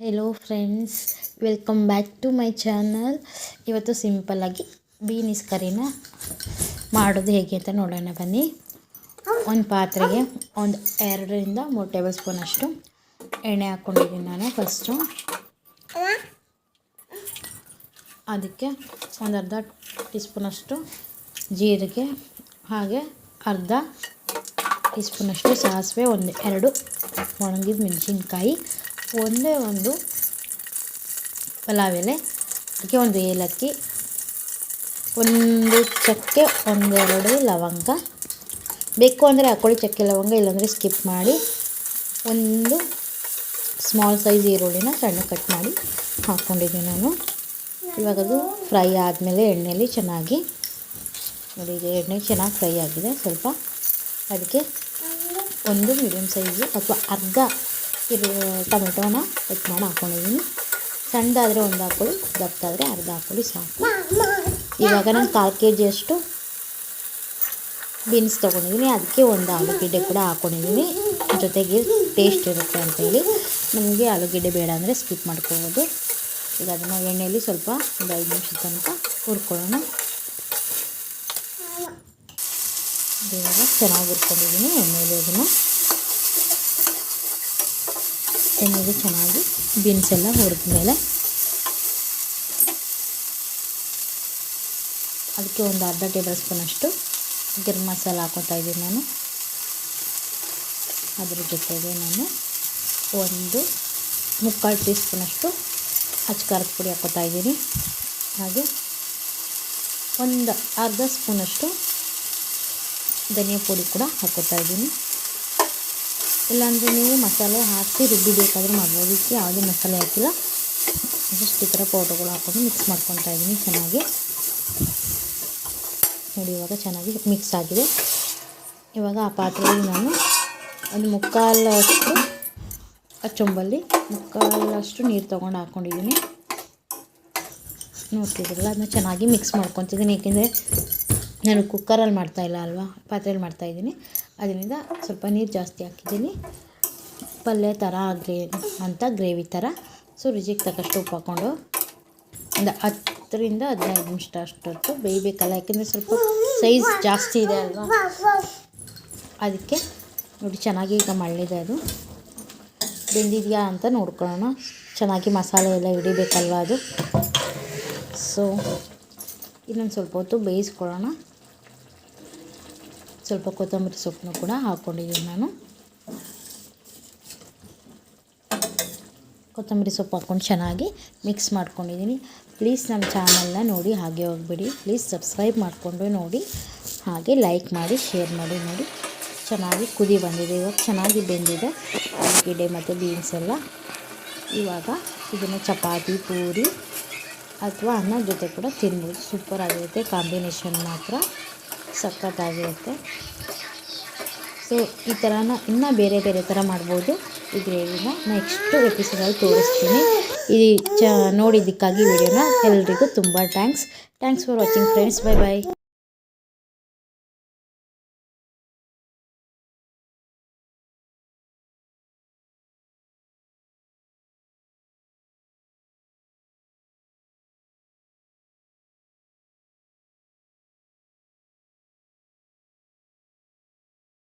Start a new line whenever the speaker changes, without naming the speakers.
Hello friends welcome back to my channel ಇವತ್ತು ಸಿಂಪಲ್ಲಾಗಿ beans ಕರಿನ ಮಾಡೋದು ಹೇಗೆ ಅಂತ ನೋಡೋಣ, ಬನ್ನಿ. ಒಂದು ಪಾತ್ರೆಗೆ ಒಂದು ಎರಡರಿಂದ ಮೂರು ಟೇಬಲ್ ಸ್ಪೂನಷ್ಟು ಎಣ್ಣೆ ಹಾಕ್ಕೊಂಡಿದ್ದೀನಿ ನಾನು ಫಸ್ಟು ಅದಕ್ಕೆ ಒಂದು ಅರ್ಧ ಟೀ ಜೀರಿಗೆ, ಹಾಗೆ ಅರ್ಧ ಟೀ ಸ್ಪೂನಷ್ಟು ಸಾಸಿವೆ, ಒಂದು ಎರಡು ಒಣಗಿದ ಮೆಣಸಿನ್ಕಾಯಿ ಒಂದೇ ಒಂದು ಪಲಾವ್ ಎಲೆ ಅದಕ್ಕೆ ಒಂದು ಏಲಕ್ಕಿ, ಒಂದು ಚಕ್ಕೆ ಒಂದೆರಡು ಲವಂಗ. ಬೇಕು ಅಂದರೆ ಹಾಕೊಳ್ಳಿ ಚಕ್ಕೆ, ಲವಂಗ, ಇಲ್ಲಾಂದರೆ ಸ್ಕಿಪ್ ಮಾಡಿ ಒಂದು ಸ್ಮಾಲ್ ಸೈಜ್ ಈರುಳ್ಳಿನ ಸಣ್ಣ ಕಟ್ ಮಾಡಿ ಹಾಕ್ಕೊಂಡಿದ್ದೀನಿ ನಾನು. ಇವಾಗ ಅದು ಫ್ರೈ ಆದಮೇಲೆ ಎಣ್ಣೆಯಲ್ಲಿ ಚೆನ್ನಾಗಿ, ನೋಡಿ ಎಣ್ಣೆ ಚೆನ್ನಾಗಿ ಫ್ರೈ ಆಗಿದೆ ಸ್ವಲ್ಪ. ಅದಕ್ಕೆ ಒಂದು ಮೀಡಿಯಮ್ ಸೈಜು ಅಥವಾ ಅರ್ಧ ಇರು ಟೊಮೆಟೊನ ಕಟ್ ಮಾಡಿ ಹಾಕ್ಕೊಂಡಿದ್ದೀನಿ ಸಣ್ಣದಾದರೆ ಒಂದು ಹಾಕೊಳ್ಳಿ ದಪ್ಪಾದರೆ ಅರ್ಧ ಹಾಕೊಳ್ಳಿ ಸಾಕು. ಇವಾಗ ನಾನು ಕಾಲು ಕೆ ಜಿಯಷ್ಟು ಬೀನ್ಸ್ ತೊಗೊಂಡಿದ್ದೀನಿ. ಅದಕ್ಕೆ ಒಂದು ಆಲೂಗೆಡ್ಡೆ ಕೂಡ ಹಾಕ್ಕೊಂಡಿದ್ದೀನಿ ಜೊತೆಗೆ ಟೇಸ್ಟ್ ಇರುತ್ತೆ ಅಂತೇಳಿ ನಮಗೆ ಆಲೂಗೆಡ್ಡೆ ಬೇಡ ಅಂದರೆ ಸ್ಕಿಪ್ ಮಾಡ್ಕೋಬೋದು. ಈಗ ಅದನ್ನು ಎಣ್ಣೆಯಲ್ಲಿ ಸ್ವಲ್ಪ ಒಂದು ಐದು ನಿಮಿಷದ ತನಕ ಹುರ್ಕೊಳ್ಳೋಣ. ಚೆನ್ನಾಗಿ ಹುರ್ಕೊಂಡಿದ್ದೀನಿ ಎಣ್ಣೆಯಲ್ಲಿ ಅದನ್ನು. ಎಣ್ಣೆಗೆ ಚೆನ್ನಾಗಿ ಬೀನ್ಸ್ ಎಲ್ಲ ಹುರಿದ ಮೇಲೆ. ಅದಕ್ಕೆ ಒಂದು ಅರ್ಧ ಟೇಬಲ್ ಸ್ಪೂನಷ್ಟು ಗರಂ ಮಸಾಲ ಹಾಕೋತಾ ಇದ್ದೀನಿ ನಾನು. ಅದ್ರ ಜೊತೆಗೆ ನಾನು ಒಂದು ಮುಕ್ಕಾಲು ಟೀ ಸ್ಪೂನಷ್ಟು ಅಚ್ಚಕಾರದ ಪುಡಿ ಹಾಕೋತಾ ಇದ್ದೀನಿ. ಹಾಗೆ ಒಂದು ಅರ್ಧ ಸ್ಪೂನಷ್ಟು ಧನಿಯಾ ಪುಡಿ ಕೂಡ ಹಾಕೋತಾ ಇದ್ದೀನಿ. ಇಲ್ಲಾಂದರೆ ನೀವು ಮಸಾಲೆ ಹಾಕಿ ರುಬ್ಬಿ ಬೇಕಾದರೂ ಮಾಡ್ಬೋದು. ಇದಕ್ಕೆ ಯಾವುದೇ ಮಸಾಲೆ ಹಾಕಿಲ್ಲ. ಜಸ್ಟ್ ಈ ಥರ ಪೌಡರ್ಗಳು ಹಾಕ್ಕೊಂಡು ಮಿಕ್ಸ್ ಮಾಡ್ಕೊತಾ ಇದ್ದೀನಿ ಚೆನ್ನಾಗಿ. ನೋಡಿ, ಇವಾಗ ಚೆನ್ನಾಗಿ ಮಿಕ್ಸ್ ಆಗಿದೆ. ಇವಾಗ ಆ ಪಾತ್ರೆಯಲ್ಲಿ ನಾನು ಒಂದು ಮುಕ್ಕಾಲಷ್ಟು ಚೊಂಬಲ್ಲಿ ಮುಕ್ಕಾಲಷ್ಟು ನೀರು ತೊಗೊಂಡು ಹಾಕ್ಕೊಂಡಿದ್ದೀನಿ ನೋಡ್ತಿದ್ರಲ್ಲ ಅದನ್ನ ಚೆನ್ನಾಗಿ ಮಿಕ್ಸ್ ಮಾಡ್ಕೊತಿದ್ದೀನಿ. ಏಕೆಂದರೆ ನಾನು ಕುಕ್ಕರಲ್ಲಿ ಮಾಡ್ತಾಯಿಲ್ಲ ಅಲ್ವಾ? ಪಾತ್ರೆಯಲ್ಲಿ ಮಾಡ್ತಾಯಿದ್ದೀನಿ ಅದರಿಂದ ಸ್ವಲ್ಪ ನೀರು ಜಾಸ್ತಿ ಹಾಕಿದ್ದೀನಿ. ಪಲ್ಯ ಥರ ಗ್ರೇ ಅಂತ ಗ್ರೇವಿ ಥರ. ಸೊ, ರುಚಿಗೆ ತಕ್ಕಷ್ಟು ಉಪ್ಪು ಹಾಕ್ಕೊಂಡು ಒಂದು ಹತ್ತರಿಂದ ಹದಿನೈದು ನಿಮಿಷ ಅಷ್ಟೊತ್ತು ಬೇಯಬೇಕಲ್ಲ. ಯಾಕೆಂದರೆ ಸ್ವಲ್ಪ ಸೈಜ್ ಜಾಸ್ತಿ ಇದೆ ಅಲ್ವಾ? ಅದಕ್ಕೆ ನೋಡಿ, ಚೆನ್ನಾಗಿ ಈಗ ಮಳ್ಳಿದೆ ಅದು. ಬೆಂದಿದೆಯಾ ಅಂತ ನೋಡ್ಕೊಳ್ಳೋಣ. ಚೆನ್ನಾಗಿ ಮಸಾಲೆ ಎಲ್ಲ ಹಿಡಿಬೇಕಲ್ವ ಅದು? ಸೊ ಇನ್ನೊಂದು ಸ್ವಲ್ಪ ಹೊತ್ತು ಬೇಯಿಸ್ಕೊಳ್ಳೋಣ. ಸ್ವಲ್ಪ ಕೊತ್ತಂಬರಿ ಸೊಪ್ಪನ್ನು ಕೂಡ ಹಾಕ್ಕೊಂಡಿದ್ದೀನಿ ನಾನು. ಕೊತ್ತಂಬರಿ ಸೊಪ್ಪು ಹಾಕ್ಕೊಂಡು ಚೆನ್ನಾಗಿ ಮಿಕ್ಸ್ ಮಾಡ್ಕೊಂಡಿದ್ದೀನಿ. ಪ್ಲೀಸ್ ನಮ್ಮ ಚಾನಲ್ನ ನೋಡಿ, ಹಾಗೆ ಹೋಗ್ಬಿಡಿ. ಪ್ಲೀಸ್ ಸಬ್ಸ್ಕ್ರೈಬ್ ಮಾಡಿಕೊಂಡು ನೋಡಿ, ಹಾಗೆ ಲೈಕ್ ಮಾಡಿ, ಶೇರ್ ಮಾಡಿ, ನೋಡಿ. ಚೆನ್ನಾಗಿ ಕುದಿ ಬಂದಿದೆ, ಇವಾಗ ಚೆನ್ನಾಗಿ ಬೆಂದಿದೆ. ಗಿಡೆ ಮತ್ತು ಬೀನ್ಸ್ ಎಲ್ಲ. ಇವಾಗ ಇದನ್ನು ಚಪಾತಿ, ಪೂರಿ ಅಥವಾ ಅನ್ನ ಜೊತೆ ಕೂಡ ತಿನ್ಬೋದು. ಸೂಪರ್ ಆಗಿರುತ್ತೆ. ಕಾಂಬಿನೇಷನ್ ಮಾತ್ರ ಸಖತ್ತಾಗಿರುತ್ತೆ. ಸೊ ಈ ಥರನ ಇನ್ನೂ ಬೇರೆ ಬೇರೆ ಥರ ಮಾಡ್ಬೋದು. ಈ ಗ್ರೇವಿನ ನೆಕ್ಸ್ಟು ಎಪಿಸೋಡಲ್ಲಿ ತೋರಿಸ್ತೀನಿ. ಈ ಚ, ನೋಡಿದ್ದಕ್ಕಾಗಿ ವಿಡಿಯೋನ ಎಲ್ರಿಗೂ ತುಂಬ thanks thanks for watching friends bye bye